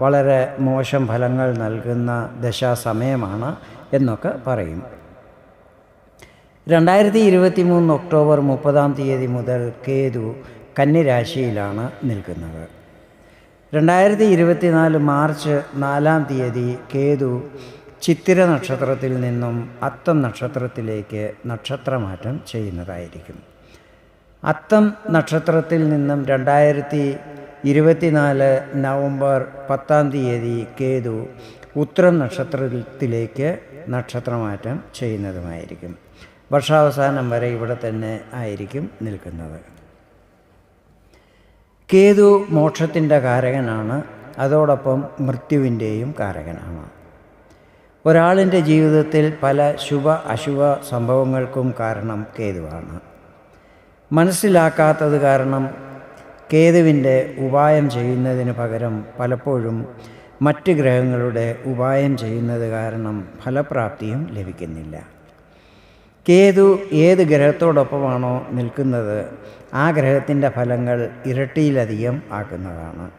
വളരെ മോശം ഫലങ്ങൾ നൽകുന്ന ദശാസമയമാണ് എന്നൊക്കെ പറയും. രണ്ടായിരത്തി ഇരുപത്തി മൂന്ന് ഒക്ടോബർ മുപ്പതാം തീയതി മുതൽ കേതു കന്നിരാശിയിലാണ് നിൽക്കുന്നത്. രണ്ടായിരത്തി ഇരുപത്തിനാല് മാർച്ച് നാലാം തീയതി കേതു ചിത്തിര നക്ഷത്രത്തിൽ നിന്നും അത്തം നക്ഷത്രത്തിലേക്ക് നക്ഷത്രമാറ്റം ചെയ്യുന്നതായിരിക്കും. അത്തം നക്ഷത്രത്തിൽ നിന്നും രണ്ടായിരത്തി ഇരുപത്തിനാല് നവംബർ പത്താം തീയതി കേതു ഉത്തരം നക്ഷത്രത്തിലേക്ക് നക്ഷത്രമാറ്റം ചെയ്യുന്നതുമായിരിക്കും. വർഷാവസാനം വരെ ഇവിടെ തന്നെ ആയിരിക്കും നിൽക്കുന്നത്. കേതു മോക്ഷത്തിന്റെ കാരകനാണ്. അതോടൊപ്പം മൃത്യുവിന്റെയും കാരകനാണ്. ഒരാളിന്റെ ജീവിതത്തിൽ പല ശുഭ അശുഭ സംഭവങ്ങൾക്കും കാരണം കേതുവാണ്. മനസ്സിലാക്കാത്തത് കാരണം കേതുവിന്റെ ഉപായം ചെയ്യുന്നതിന് പകരം പലപ്പോഴും മറ്റ് ഗ്രഹങ്ങളുടെ ഉപായം ചെയ്യുന്നത് കാരണം ഫലപ്രാപ്തിയും ലഭിക്കുന്നില്ല. കേതു ഏത് ഗ്രഹത്തോടൊപ്പമാണോ നിൽക്കുന്നത് ആ ഗ്രഹത്തിന്റെ ഫലങ്ങൾ ഇരട്ടിയിലധികം ആക്കുന്നതാണ്.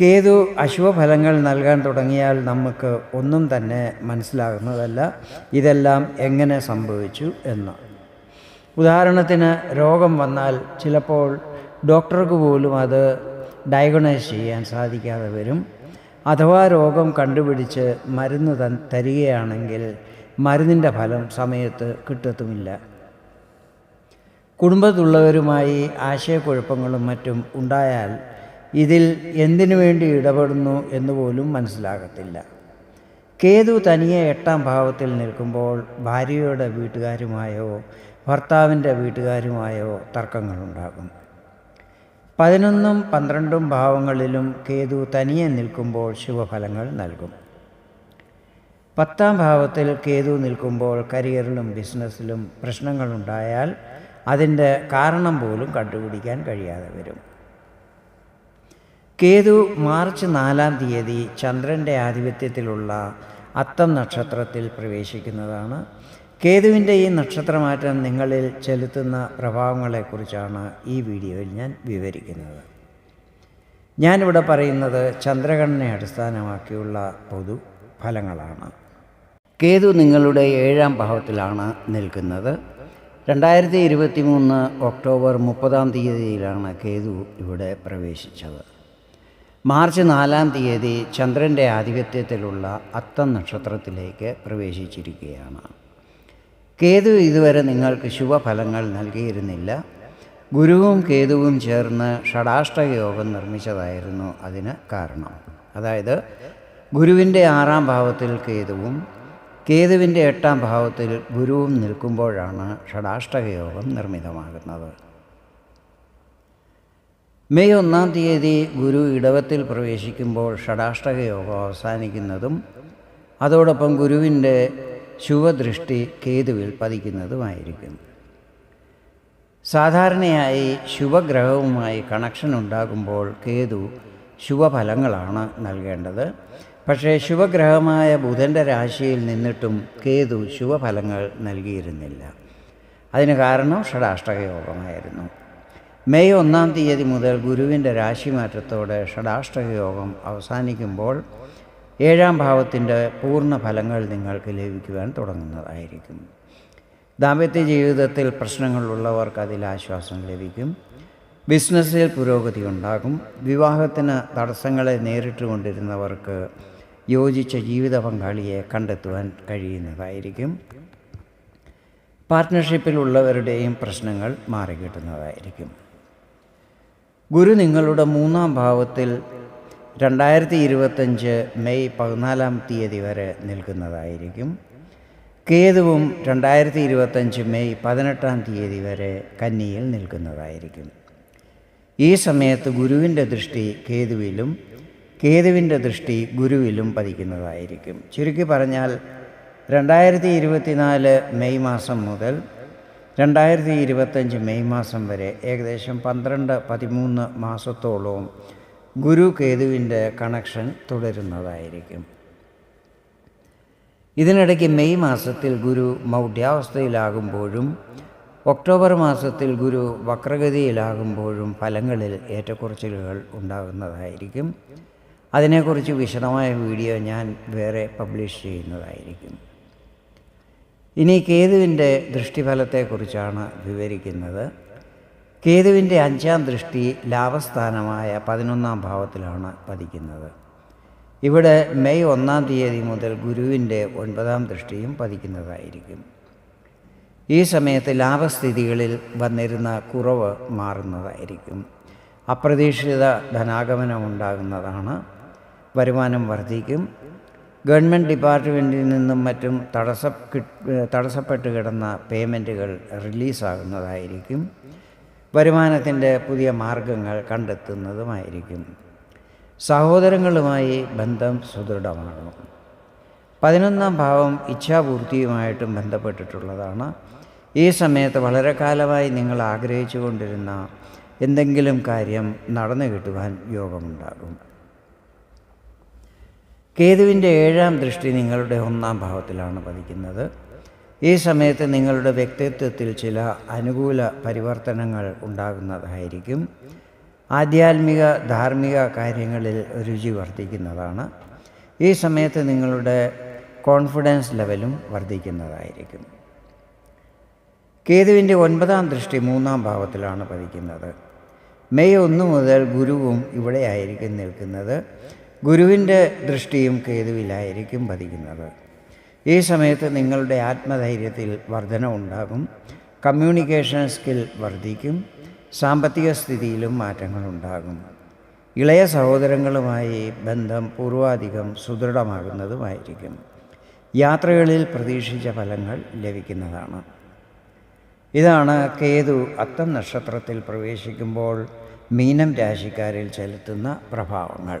കേതു അശുഭഫലങ്ങൾ നൽകാൻ തുടങ്ങിയാൽ നമുക്ക് ഒന്നും തന്നെ മനസ്സിലാകുന്നതല്ല ഇതെല്ലാം എങ്ങനെ സംഭവിച്ചു എന്ന്. ഉദാഹരണത്തിന് രോഗം വന്നാൽ ചിലപ്പോൾ ഡോക്ടർക്ക് പോലും അത് ഡയഗ്നോസ് ചെയ്യാൻ സാധിക്കാതെ വരും. അഥവാ രോഗം കണ്ടുപിടിച്ച് മരുന്ന് തൻ തരികയാണെങ്കിൽ മരുന്നിന്റെ ഫലം സമയത്ത് കിട്ടത്തുമില്ല. കുടുംബത്തുള്ളവരുമായി ആശയക്കുഴപ്പങ്ങളും മറ്റും ഉണ്ടായാൽ ഇതിൽ എന്തിനു വേണ്ടി ഇടപെടുന്നു എന്ന് പോലും മനസ്സിലാകത്തില്ല. കേതു തനിയെ എട്ടാം ഭാവത്തിൽ നിൽക്കുമ്പോൾ ഭാര്യയുടെ വീട്ടുകാരുമായോ ഭർത്താവിന്റെ വീട്ടുകാരുമായോ തർക്കങ്ങളുണ്ടാകും. പതിനൊന്നും പന്ത്രണ്ടും ഭാവങ്ങളിലും കേതു തനിയെ നിൽക്കുമ്പോൾ ശുഭഫലങ്ങൾ നൽകും. പത്താം ഭാവത്തിൽ കേതു നിൽക്കുമ്പോൾ കരിയറിലും ബിസിനസ്സിലും പ്രശ്നങ്ങളുണ്ടായാൽ അതിന്റെ കാരണം പോലും കണ്ടുപിടിക്കാൻ കഴിയാതെ വരും. കേതു മാർച്ച് നാലാം തീയതി ചന്ദ്രന്റെ ആധിപത്യത്തിലുള്ള അത്തം നക്ഷത്രത്തിൽ പ്രവേശിക്കുന്നതാണ്. കേതുവിന്റെ ഈ നക്ഷത്രമാറ്റം നിങ്ങളിൽ ചെലുത്തുന്ന പ്രഭാവങ്ങളെക്കുറിച്ചാണ് ഈ വീഡിയോയിൽ ഞാൻ വിവരിക്കുന്നത്. ഞാനിവിടെ പറയുന്നത് ചന്ദ്രഗണനെ അടിസ്ഥാനമാക്കിയുള്ള പൊതു ഫലങ്ങളാണ്. കേതു നിങ്ങളുടെ ഏഴാം ഭാവത്തിലാണ് നിൽക്കുന്നത്. രണ്ടായിരത്തി ഇരുപത്തി മൂന്ന് ഒക്ടോബർ മുപ്പതാം തീയതിയിലാണ് കേതു ഇവിടെ പ്രവേശിച്ചത്. മാർച്ച് നാലാം തീയതി ചന്ദ്രന്റെ ആധിപത്യത്തിലുള്ള അത്തം നക്ഷത്രത്തിലേക്ക് പ്രവേശിച്ചിരിക്കുകയാണ്. കേതു ഇതുവരെ നിങ്ങൾക്ക് ശുഭഫലങ്ങൾ നൽകിയിരുന്നില്ല. ഗുരുവും കേതുവും ചേർന്ന് ഷടാഷ്ടയോഗം നിർമ്മിച്ചതായിരുന്നു അതിന് കാരണം. അതായത് ഗുരുവിന്റെ ആറാം ഭാവത്തിൽ കേതുവും കേതുവിന്റെ എട്ടാം ഭാവത്തിൽ ഗുരുവും നിൽക്കുമ്പോഴാണ് ഷടാഷ്ടകയോഗം നിർമ്മിതമാകുന്നത്. മെയ് ഒന്നാം തീയതി ഗുരു ഇടവത്തിൽ പ്രവേശിക്കുമ്പോൾ ഷടാഷ്ടകയോഗം അവസാനിക്കുന്നതും അതോടൊപ്പം ഗുരുവിന്റെ ശുഭദൃഷ്ടി കേതുവിൽ പതിക്കുന്നതുമായിരിക്കും. സാധാരണയായി ശുഭഗ്രഹവുമായി കണക്ഷൻ ഉണ്ടാകുമ്പോൾ കേതു ശുഭഫലങ്ങളാണ് നൽകേണ്ടത്. പക്ഷേ ശുഭഗ്രഹമായ ബുധന്റെ രാശിയിൽ നിന്നിട്ടും കേതു ശുഭഫലങ്ങൾ നൽകിയിരുന്നില്ല. അതിന് കാരണം ഷഡാഷ്ടകയോഗമായിരുന്നു. മെയ് ഒന്നാം തീയതി മുതൽ ഗുരുവിന്റെ രാശിമാറ്റത്തോടെ ഷഡാഷ്ടകയോഗം അവസാനിക്കുമ്പോൾ ഏഴാം ഭാവത്തിന്റെ പൂർണ ഫലങ്ങൾ നിങ്ങൾക്ക് ലഭിക്കുവാൻ തുടങ്ങുന്നതായിരിക്കും. ദാമ്പത്യ ജീവിതത്തിൽ പ്രശ്നങ്ങളുള്ളവർക്ക് അതിൽ ആശ്വാസം ലഭിക്കും. ബിസിനസ്സിൽ പുരോഗതി ഉണ്ടാകും. വിവാഹത്തിന് തടസ്സങ്ങളെ നേരിട്ടുകൊണ്ടിരുന്നവർക്ക് യോജിച്ച ജീവിത പങ്കാളിയെ കണ്ടെത്തുവാൻ കഴിയുന്നതായിരിക്കും. പാർട്ട്ണർഷിപ്പിലുള്ളവരുടെയും പ്രശ്നങ്ങൾ മാറിക്കിട്ടുന്നതായിരിക്കും. ഗുരു നിങ്ങളുടെ മൂന്നാം ഭാവത്തിൽ രണ്ടായിരത്തി ഇരുപത്തഞ്ച് മെയ് പതിനാലാം തീയതി വരെ നിൽക്കുന്നതായിരിക്കും. കേതുവും രണ്ടായിരത്തി ഇരുപത്തഞ്ച് മെയ് പതിനെട്ടാം തീയതി വരെ കന്നിയിൽ നിൽക്കുന്നതായിരിക്കും. ഈ സമയത്ത് ഗുരുവിന്റെ ദൃഷ്ടി കേതുവിലും കേതുവിന്റെ ദൃഷ്ടി ഗുരുവിലും പതിക്കുന്നതായിരിക്കും. ചുരുക്കി പറഞ്ഞാൽ രണ്ടായിരത്തി ഇരുപത്തിനാല് മെയ് മാസം മുതൽ രണ്ടായിരത്തി ഇരുപത്തഞ്ച് മെയ് മാസം വരെ ഏകദേശം പന്ത്രണ്ട് പതിമൂന്ന് മാസത്തോളവും ഗുരു കേതുവിന്റെ കണക്ഷൻ തുടരുന്നതായിരിക്കും. ഇതിനിടയ്ക്ക് മെയ് മാസത്തിൽ ഗുരു മൗഢ്യാവസ്ഥയിലാകുമ്പോഴും ഒക്ടോബർ മാസത്തിൽ ഗുരു വക്രഗതിയിലാകുമ്പോഴും ഫലങ്ങളിൽ ഏറ്റക്കുറച്ചിലുകൾ ഉണ്ടാകുന്നതായിരിക്കും. അതിനെക്കുറിച്ച് വിശദമായ വീഡിയോ ഞാൻ വേറെ പബ്ലിഷ് ചെയ്യുന്നതായിരിക്കും. ഇനി കേതുവിന്റെ ദൃഷ്ടിഫലത്തെക്കുറിച്ചാണ് വിവരിക്കുന്നത്. കേതുവിന്റെ അഞ്ചാം ദൃഷ്ടി ലാഭസ്ഥാനമായ പതിനൊന്നാം ഭാവത്തിലാണ് പതിക്കുന്നത്. ഇവിടെ മെയ് ഒന്നാം തീയതി മുതൽ ഗുരുവിന്റെ ഒൻപതാം ദൃഷ്ടിയും പതിക്കുന്നതായിരിക്കും. ഈ സമയത്ത് ലാഭസ്ഥിതികളിൽ വന്നിരുന്ന കുറവ് മാറുന്നതായിരിക്കും. അപ്രതീക്ഷിത ധനാഗമനം ഉണ്ടാകുന്നതാണ് വരുമാനം വർദ്ധിക്കും. ഗവൺമെന്റ് ഡിപ്പാർട്ട്മെന്റിൽ നിന്നും മറ്റും തടസ്സ തടസ്സപ്പെട്ട് കിടന്ന പേയ്മെന്റുകൾ റിലീസാകുന്നതായിരിക്കും. വരുമാനത്തിന്റെ പുതിയ മാർഗങ്ങൾ കണ്ടെത്തുന്നതുമായിരിക്കും. സഹോദരങ്ങളുമായി ബന്ധം സുദൃഢമാകും പതിനൊന്നാം ഭാവം ഇച്ഛാപൂർത്തിയുമായിട്ടും ബന്ധപ്പെട്ടിട്ടുള്ളതാണ്. ഈ സമയത്ത് വളരെ കാലമായി നിങ്ങൾ ആഗ്രഹിച്ചു കൊണ്ടിരുന്ന എന്തെങ്കിലും കാര്യം നടന്നു കിട്ടുവാൻ യോഗമുണ്ടാകും. കേതുവിന്റെ ഏഴാം ദൃഷ്ടി നിങ്ങളുടെ ഒന്നാം ഭാവത്തിലാണ് പതിക്കുന്നത്. ഈ സമയത്ത് നിങ്ങളുടെ വ്യക്തിത്വത്തിൽ ചില അനുകൂല പരിവർത്തനങ്ങൾ ഉണ്ടാകുന്നതായിരിക്കും. ആധ്യാത്മിക ധാർമ്മിക കാര്യങ്ങളിൽ രുചി വർദ്ധിക്കുന്നതാണ്. ഈ സമയത്ത് നിങ്ങളുടെ കോൺഫിഡൻസ് ലെവലും വർദ്ധിക്കുന്നതായിരിക്കും. കേതുവിന്റെ ഒൻപതാം ദൃഷ്ടി മൂന്നാം ഭാവത്തിലാണ് പതിക്കുന്നത്. മെയ് ഒന്ന് മുതൽ ഗുരുവും ഇവിടെയായിരിക്കും നിൽക്കുന്നത്. ഗുരുവിന്റെ ദൃഷ്ടിയും കേതുവിലായിരിക്കും പതിക്കുന്നത്. ഈ സമയത്ത് നിങ്ങളുടെ ആത്മധൈര്യത്തിൽ വർധന ഉണ്ടാകും കമ്മ്യൂണിക്കേഷൻ സ്കിൽ വർദ്ധിക്കും സാമ്പത്തിക സ്ഥിതിയിലും മാറ്റങ്ങളുണ്ടാകും. ഇളയ സഹോദരങ്ങളുമായി ബന്ധം പൂർവാധികം സുദൃഢമാകുന്നതുമായിരിക്കും. യാത്രകളിൽ പ്രതീക്ഷിച്ച ഫലങ്ങൾ ലഭിക്കുന്നതാണ്. ഇതാണ് കേതു അത്തം നക്ഷത്രത്തിൽ പ്രവേശിക്കുമ്പോൾ മീനം രാശിക്കാരിൽ ചെലുത്തുന്ന പ്രഭാവങ്ങൾ.